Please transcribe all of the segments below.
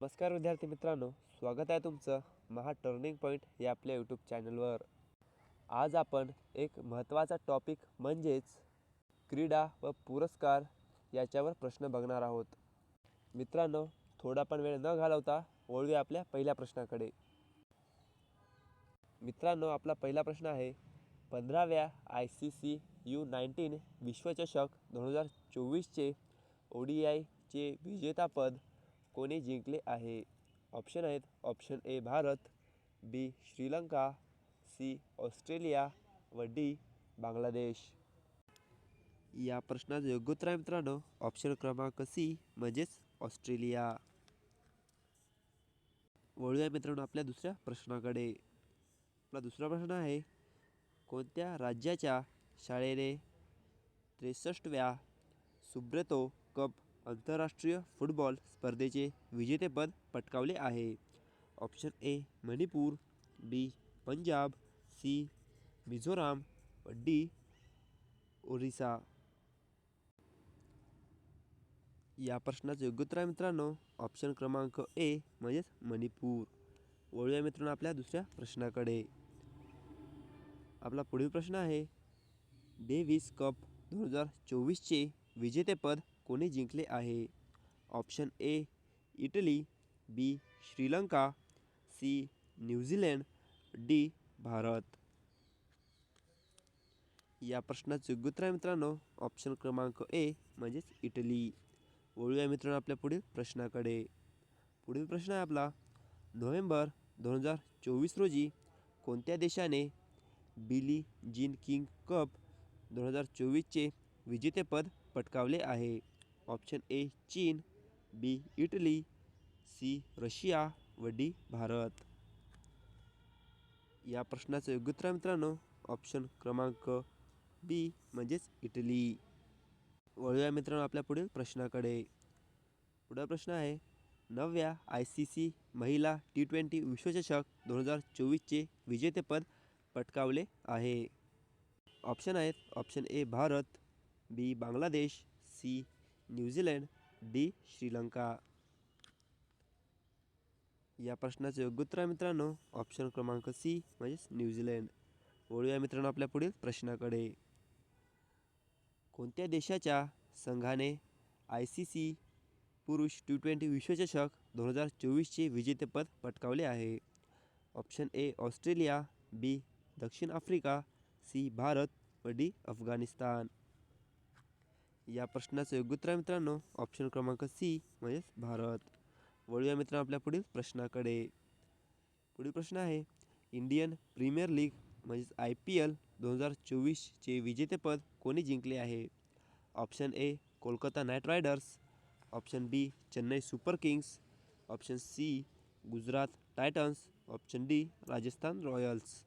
नमस्कार विद्यार्थी मित्रांनो स्वागत आहे तुमचं महा टर्निंग पॉईंट या आपल्या यूट्यूब चॅनलवर आज आपण एक महत्त्वाचा टॉपिक म्हणजेच क्रीडा व पुरस्कार याच्यावर प्रश्न बघणार आहोत. मित्रांनो थोडा पण वेळ न घालवता वळूया आपल्या पहिल्या प्रश्नाकडे. मित्रांनो आपला पहिला प्रश्न आहे पंधराव्या I C C U nineteen विश्वचषक दोन हजार चोवीसचे ओ डी आयचे विजेतापद कोणी जिंकले आहे? ऑप्शन आहेत option A Bharat B Sri Lanka C Australia व डी बांगलादेश. या प्रश्नाचं योग्य उत्तर आहे मित्रांनो ऑप्शन क्रमांक सी म्हणजेच ऑस्ट्रेलिया. वळूया मित्रांनो आपल्या दुसऱ्या प्रश्नाकडे. आपला दुसरा प्रश्न आहे कोणत्या राज्याच्या शाळेने त्रेसष्टव्या सुब्रतो कप आंतरराष्ट्रीय फुटबॉल स्पर्धेचे विजेतेपद पटकावले आहे. Option A Manipur B Punjab C Mizoram व डी ओरिसा. या प्रश्नाचं योग्य उत्तर आहे मित्रांनो. ऑप्शन क्रमांक ए म्हणजेच मणिपूर. वळूया मित्रांनो आपल्या दुसऱ्या प्रश्नाकडे. आपला पुढील प्रश्न आहे डेव्हिस कप दोन हजार चोवीसचे विजेतेपद कोणी जिंकले आहे? Option A Italy B Sri Lanka C New Zealand D Bharat. या प्रश्नाचं योग्य उत्तर आहे मित्रांनो. ऑप्शन क्रमांक ए म्हणजेच इटली. वळूया मित्रांनो आपल्या पुढील प्रश्नाकडे. पुढील प्रश्न आहे आपला नोव्हेंबर दोन हजार चोवीस रोजी कोणत्या देशाने बिली जीन किंग कप दोन हजार चोवीसचे विजेतेपद पटकावले आहे? ऑप्शन ए चीन बी इटली सी रशिया व डी भारत. या प्रश्नाचं योग्य उत्तर मित्रांनो. ऑप्शन क्रमांक बी म्हणजेच इटली. वळूया मित्रांनो आपल्या पुढील प्रश्नाकडे. पुढा प्रश्न आहे नवव्या आय सी सी महिला टी ट्वेंटी विश्वचषक दोन हजार चोवीसचे विजेतेपद पटकावले आहे. ऑप्शन आहेत option A Bharat B Bangladesh C New Zealand D Sri Lanka. या प्रश्नाचं योग्य उत्तर आहे मित्रांनो. ऑप्शन क्रमांक सी म्हणजेच न्यूझीलंड वळूया मित्रांनो आपल्या पुढील प्रश्नाकडे. कोणत्या देशाच्या संघाने आय सी सी पुरुष टी ट्वेंटी विश्वचषक दोन हजार चोवीसचे विजेतेपद पटकावले आहे? ऑप्शन ए ऑस्ट्रेलिया बी दक्षिण आफ्रिका सी भारत व डी अफगाणिस्तान. या प्रश्नाचं योग्य उत्तर आहे मित्रांनो. ऑप्शन क्रमांक सी म्हणजेच भारत. वळूया मित्रांनो आपल्या पुढील प्रश्नाकडे. पुढील प्रश्न आहे इंडियन प्रीमियर लीग म्हणजेच आय पी एल दोन हजार चोवीसचे विजेतेपद कोणी जिंकले आहे? Option A Kolkata Knight Riders. Option B Chennai Super Kings. Option C Gujarat Titans. Option D Rajasthan Royals.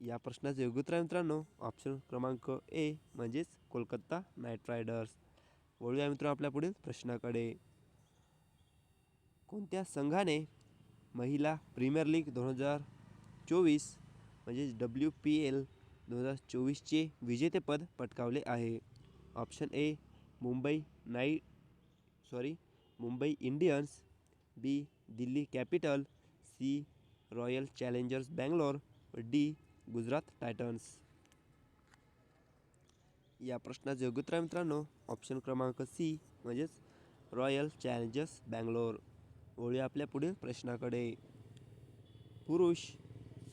या प्रश्नाचं योग्य उत्तर आहे मित्रांनो. ऑप्शन क्रमांक ए म्हणजेच कोलकाता नाईट रायडर्स वळूया मित्र आपल्या पुढील प्रश्नाकडे. कोणत्या संघाने महिला प्रीमियर लीग दोन हजार चोवीस म्हणजेच डब्ल्यू पी एल दोन हजार चोवीसचे विजेतेपद पटकावले आहे? Option A Mumbai Knight sorry Mumbai Indians. B Delhi Capital. C Royal Challengers Bangalore. D Gujarat Titans. या प्रश्नाचं योग्य उत्तर आहे मित्रांनो. ऑप्शन क्रमांक सी म्हणजेच रॉयल चॅलेंजर्स बँगलोर वळूया आपल्या पुढील प्रश्नाकडे. पुरुष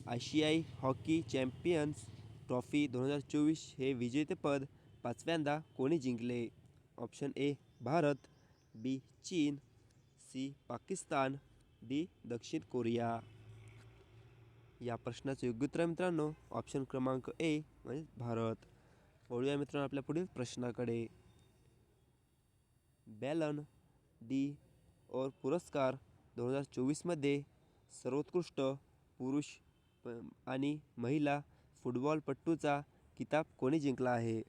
आशियाई हॉकी चॅम्पियन्स ट्रॉफी दोन हजार चोवीस हे विजेतेपद पाचव्यांदा कोणी जिंकले? Option A Bharat. बी चीन. सी पाकिस्तान. डी दक्षिण कोरिया. या प्रश्नाचं योग्य उत्तर आहे मित्रांनो. ऑप्शन क्रमांक ए म्हणजे भारत. वळूया मित्रांनो आपल्या पुढील प्रश्नाकडे. बॅलन डी और पुरस्कार दोन हजार चोवीसमध्ये सर्वोत्कृष्ट पुरुष प आणि महिला फुटबॉलपट्टूचा किताब कोणी जिंकला आहे?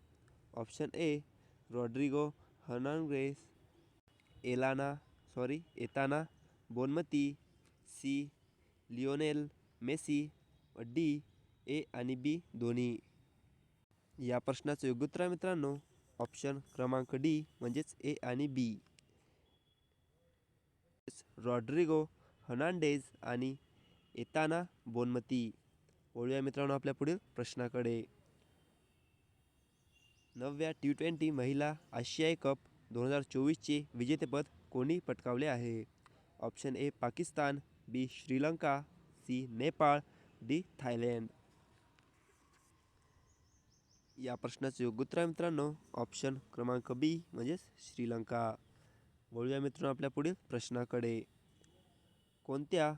Option A Rodrigo Hernandez Elana sorry Aitana Bonmati C Lionel Messi D A आणि बी दोन्ही. या प्रश्नाचं योग्य उत्तर आहे मित्रांनो. ऑप्शन क्रमांक डी म्हणजेच ए आणि बी रॉड्रिगो हर्नांडेज आणि एताना बोनमती वळूया मित्रांनो आपल्या पुढील प्रश्नाकडे. नवव्या टी ट्वेंटी महिला आशियाई कप दोन हजार चोवीसचे विजेतेपद कोणी पटकावले आहे? Option A Pakistan B Sri Lanka C Nepal D Thailand. या प्रश्नाचं योग्य उत्तर आहे मित्रांनो. ऑप्शन क्रमांक बी म्हणजेच श्रीलंका. वळूया मित्रांनो आपल्या पुढील प्रश्नाकडे. कोणत्या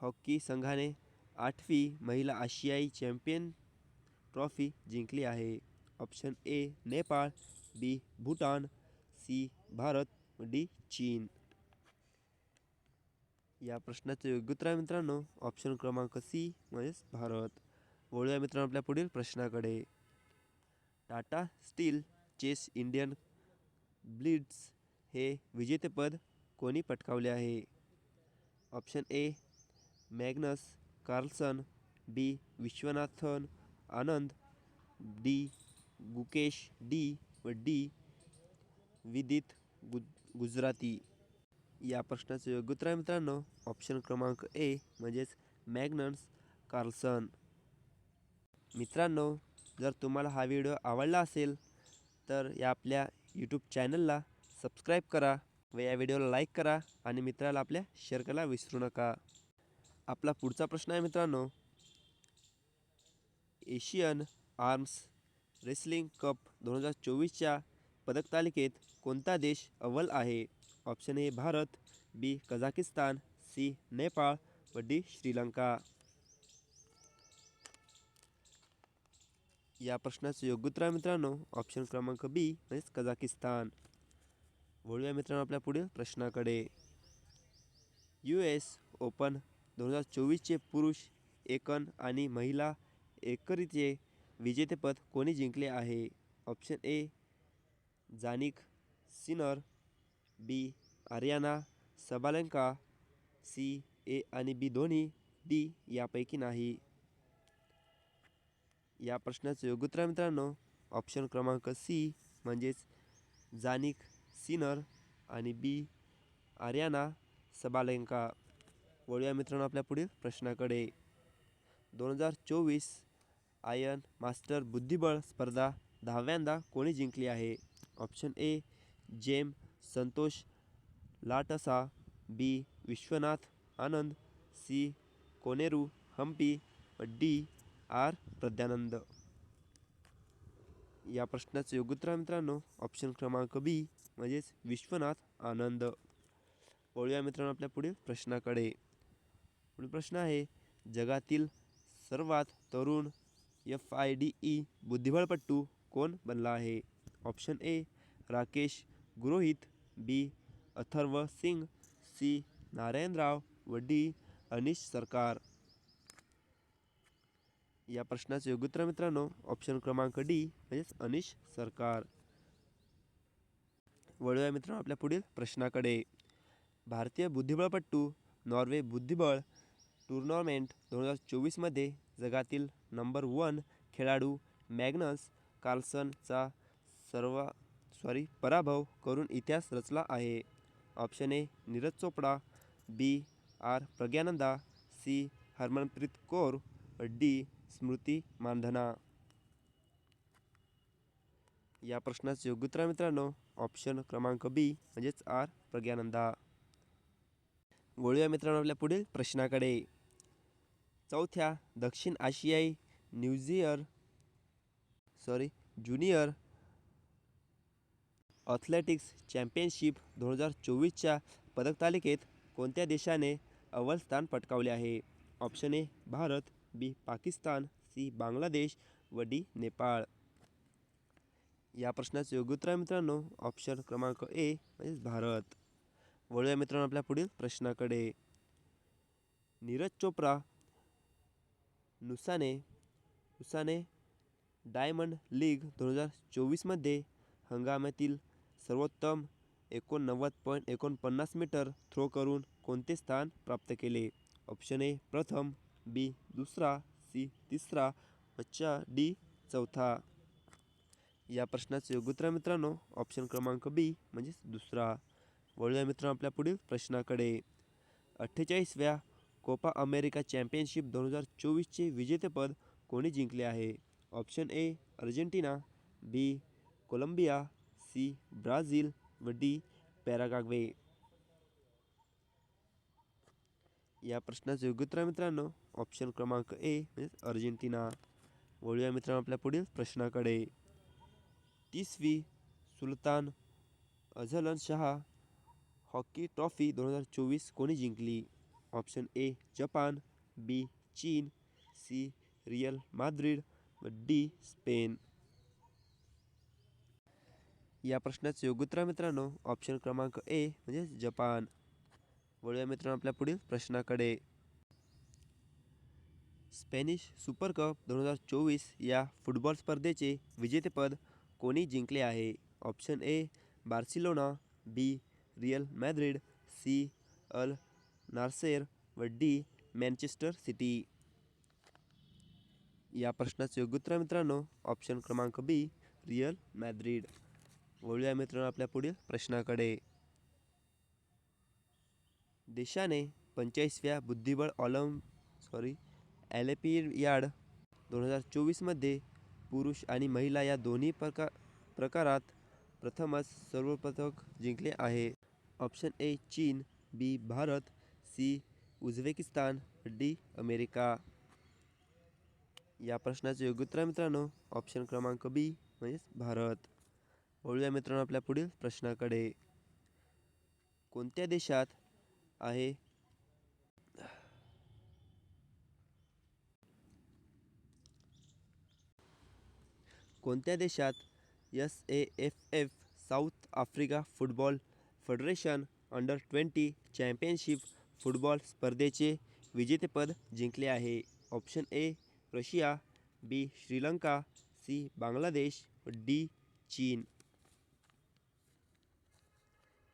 हॉकी संघाने आठवी महिला आशियाई चॅम्पियन ट्रॉफी जिंकली आहे? Option A Nepal. B Bhutan. C Bharat. D चीन. या प्रश्नाचं योग्य उत्तर आहे मित्रांनो. ऑप्शन क्रमांक सी म्हणजेच भारत. वळूया मित्रांनो आपल्या पुढील प्रश्नाकडे. Tata Steel Chess Indian Blitz हे विजेतेपद कोणी पटकावले आहे? Option A Magnus Carlsen B Viswanathan Anand D Gukesh D व डी विदित गु गुजराती. या प्रश्नाचं योग्य उत्तर आहे मित्रांनो. ऑप्शन क्रमांक ए म्हणजेच मॅग्नस कार्लसन. मित्रांनो जर तुम्हाला हा व्हिडिओ आवडला असेल तर या आपल्या यूट्यूब चॅनलला सबस्क्राईब करा व या व्हिडिओला लाईक करा आणि मित्राला आपल्या शेअर करायला विसरू नका. आपला पुढचा प्रश्न आहे मित्रांनो एशियन आर्म्स रेसलिंग कप दोन हजार चोवीसच्या पदक तालिकेत कोणता देश अव्वल आहे? Option A Bharat B Kazakhstan C Nepal व डी श्रीलंका. या प्रश्नाचं योग्य उत्तर आहे मित्रांनो. ऑप्शन क्रमांक बी म्हणजेच कझाकिस्तान. वळूया मित्रांनो आपल्या पुढील प्रश्नाकडे. यू एस ओपन दोन हजार चोवीसचे पुरुष एकन आणि महिला एकरीचे विजेतेपद कोणी जिंकले आहे? Option A Jannik Sinner B Aryna Sabalenka. C A आणि बी दोन्ही डी यापैकी नाही. या प्रश्नाचं योग्य उत्तर मित्रांनो. ऑप्शन क्रमांक सी म्हणजेच जानिक सिनर आणि बी आर्याना सबालेंका वळूया मित्रांनो आपल्या पुढील प्रश्नाकडे. दोन हजार चोवीस आयन मास्टर बुद्धिबळ स्पर्धा दहाव्यांदा कोणी जिंकली आहे? ऑप्शन ए जेम संतोष लाटसा B Viswanath Anand C Koneru Humpy D R Praggnanandhaa या प्रश्नाचं योग्य उत्तर आहे मित्रांनो. ऑप्शन क्रमांक बी म्हणजेच विश्वनाथ आनंद. वळूया मित्रांनो आपल्या पुढील प्रश्नाकडे. पुढील प्रश्न आहे जगातील सर्वात तरुण एफ आय डी ई बुद्धिबळपट्टू कोण बनला आहे? Option A Rakesh Gurohit. B Atharva Singh. C Narayanrao. व डी अनिश सरकार. या प्रश्नाचं योग्य उत्तर मित्रांनो ऑप्शन क्रमांक डी म्हणजेच अनिश सरकार. वळूया मित्रांनो आपल्या पुढील प्रश्नाकडे. भारतीय बुद्धिबळपट्टू नॉर्वे बुद्धिबळ टुर्नामेंट दोन हजार चोवीसमध्ये जगातील नंबर वन खेळाडू मॅग्नस कार्लसनचा सर्व सॉरी पराभव करून इतिहास रचला आहे. Option A Neeraj Chopra. B R Praggnanandhaa. C Harmanpreet Kaur. D Smriti Mandhana. या प्रश्नाचं योग्य उत्तर मित्रांनो. ऑप्शन क्रमांक बी म्हणजेच आर प्रज्ञानंदा. वळूया मित्रांनो आपल्या पुढील प्रश्नाकडे. चौथ्या दक्षिण आशियाई न्यूझियर सॉरी ज्युनियर ॲथलेटिक्स चॅम्पियनशिप दोन हजार चोवीसच्या पदक तालिकेत कोणत्या देशाने अव्वल स्थान पटकावले आहे? Option A Bharat. B Pakistan C Bangladesh व डी नेपाळ. या प्रश्नाचं योग्य उत्तर आहे मित्रांनो. ऑप्शन क्रमांक ए म्हणजेच भारत. वळूया मित्रांनो आपल्या पुढील प्रश्नाकडे. नीरज चोप्रा नुसाने नुसाने डायमंड लीग दोन हजार चोवीसमध्ये हंगामातील सर्वोत्तम एकोणनव्वद पॉईंट एकोणपन्नास मीटर थ्रो करून कोणते स्थान प्राप्त केले? ऑप्शन ए प्रथम बी दुसरा सी तिसरा बच्चा डी चौथा. या प्रश्नाचं योग्य उत्तर मित्रांनो. ऑप्शन क्रमांक बी म्हणजेच दुसरा. वळूया मित्रांनो आपल्या पुढील प्रश्नाकडे. अठ्ठेचाळीसव्या कोपा अमेरिका चॅम्पियनशिप दोन हजार चोवीसचे विजेतेपद कोणी जिंकले आहे? Option A Argentina. B Colombia. C Brazil. व डी पॅरागाग्वे या प्रश्नाचं योग्य उत्तर आहे मित्रांनो. ऑप्शन क्रमांक ए म्हणजे अर्जेंटिना. वळूया मित्रांनो आपल्या पुढील प्रश्नाकडे. तीसवी Sultan Azlan Shah hockey trophy दोन हजार चोवीस कोणी जिंकली? Option A Japan. बी चीन. C Real Madrid. व डी स्पेन. या प्रश्नाचं योग्य उत्तर मित्रांनो. ऑप्शन क्रमांक ए म्हणजे जपान. वळूया मित्रांनो आपल्या पुढील प्रश्नाकडे. स्पॅनिश सुपर कप दोन हजार चोवीस या फुटबॉल स्पर्धेचे विजेतेपद कोणी जिंकले आहे? Option A Barcelona B Real Madrid C Al Nassr व डी मॅनचेस्टर सिटी. या प्रश्नाचं योग्य उत्तर मित्रांनो ऑप्शन क्रमांक बी रियल मॅद्रिड. वळूया मित्रांनो आपल्या पुढील प्रश्नाकडे. देशाने पंचेचाळीसव्या बुद्धिबळ ऑलम सॉरी ॲलेपियाड दोन हजार चोवीसमध्ये पुरुष आणि महिला या दोन्ही प्रका प्रकारात प्रथमच सर्वपदक जिंकले आहे. ऑप्शन ए चीन B Bharat C Uzbekistan D America. या प्रश्नाचं योग्य उत्तर मित्रांनो ऑप्शन क्रमांक बी म्हणजेच भारत. वळूया मित्रांनो आपल्या पुढील प्रश्नाकडे. कोणत्या देशात आहे. कोणत्या देशात S A F F South Africa Football Federation under twenty championship football स्पर्धेचे विजेतेपद जिंकले आहे? Option A Russia B Sri Lanka C Bangladesh D चीन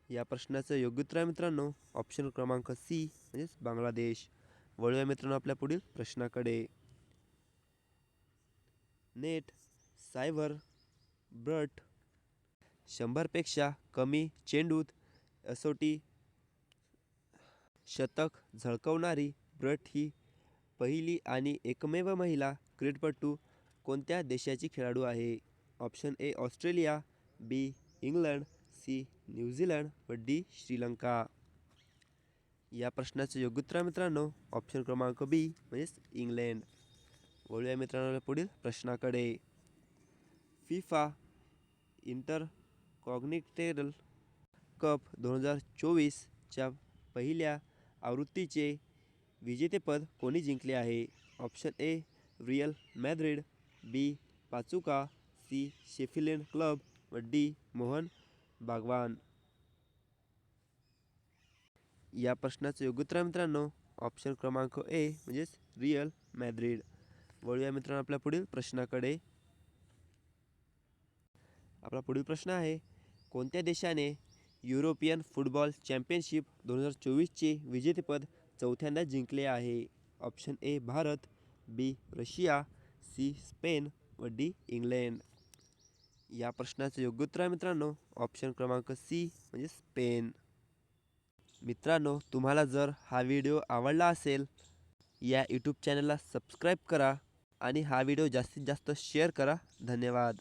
या प्रश्नाचं योग्य उत्तर आहे मित्रांनो. ऑप्शन क्रमांक सी म्हणजेच बांगलादेश. वळूया मित्रांनो आपल्या पुढील प्रश्नाकडे. नेट सायबर ब्रट शंभरपेक्षा कमी चेंडूत असोटी शतक झळकवणारी ब्रट ही पहिली आणि एकमेव महिला क्रीडपटू कोणत्या देशाची खेळाडू आहे? Option A Australia. B England. C New Zealand व डी श्रीलंका. या प्रश्नाचं योग्य उत्तर मित्रांनो ऑप्शन क्रमांक बी म्हणजेच इंग्लंड. वळूया मित्रांनो पुढील प्रश्नाकडे. फिफा इंटर कॉग्निटेरल कप दोन हजार चोवीसच्या पहिल्या आवृत्तीचे विजेतेपद कोणी जिंकले आहे? Option A Real Madrid B Pachuca C Sheffield club व डी मोहन बागवान या प्रश्नाचं योग्य उत्तर आहे मित्रांनो. ऑप्शन क्रमांक ए म्हणजेच रिअल मॅद्रिड वळूया मित्रांनो आपल्या पुढील प्रश्नाकडे. आपला पुढील प्रश्न आहे कोणत्या देशाने युरोपियन फुटबॉल चॅम्पियनशिप दोन हजार चोवीसचे विजेतेपद चौथ्यांदा जिंकले आहे? Option A Bharat. B Russia. C Spain. व डी इंग्लंड. या प्रश्नाचं योग्य उत्तर आहे मित्रांनो. ऑप्शन क्रमांक सी म्हणजे स्पेन मित्रांनो तुम्हाला जर हा व्हिडिओ आवडला असेल या यूट्यूब चॅनलला सबस्क्राईब करा आणि हा व्हिडिओ जास्तीत जास्त शेअर करा. धन्यवाद.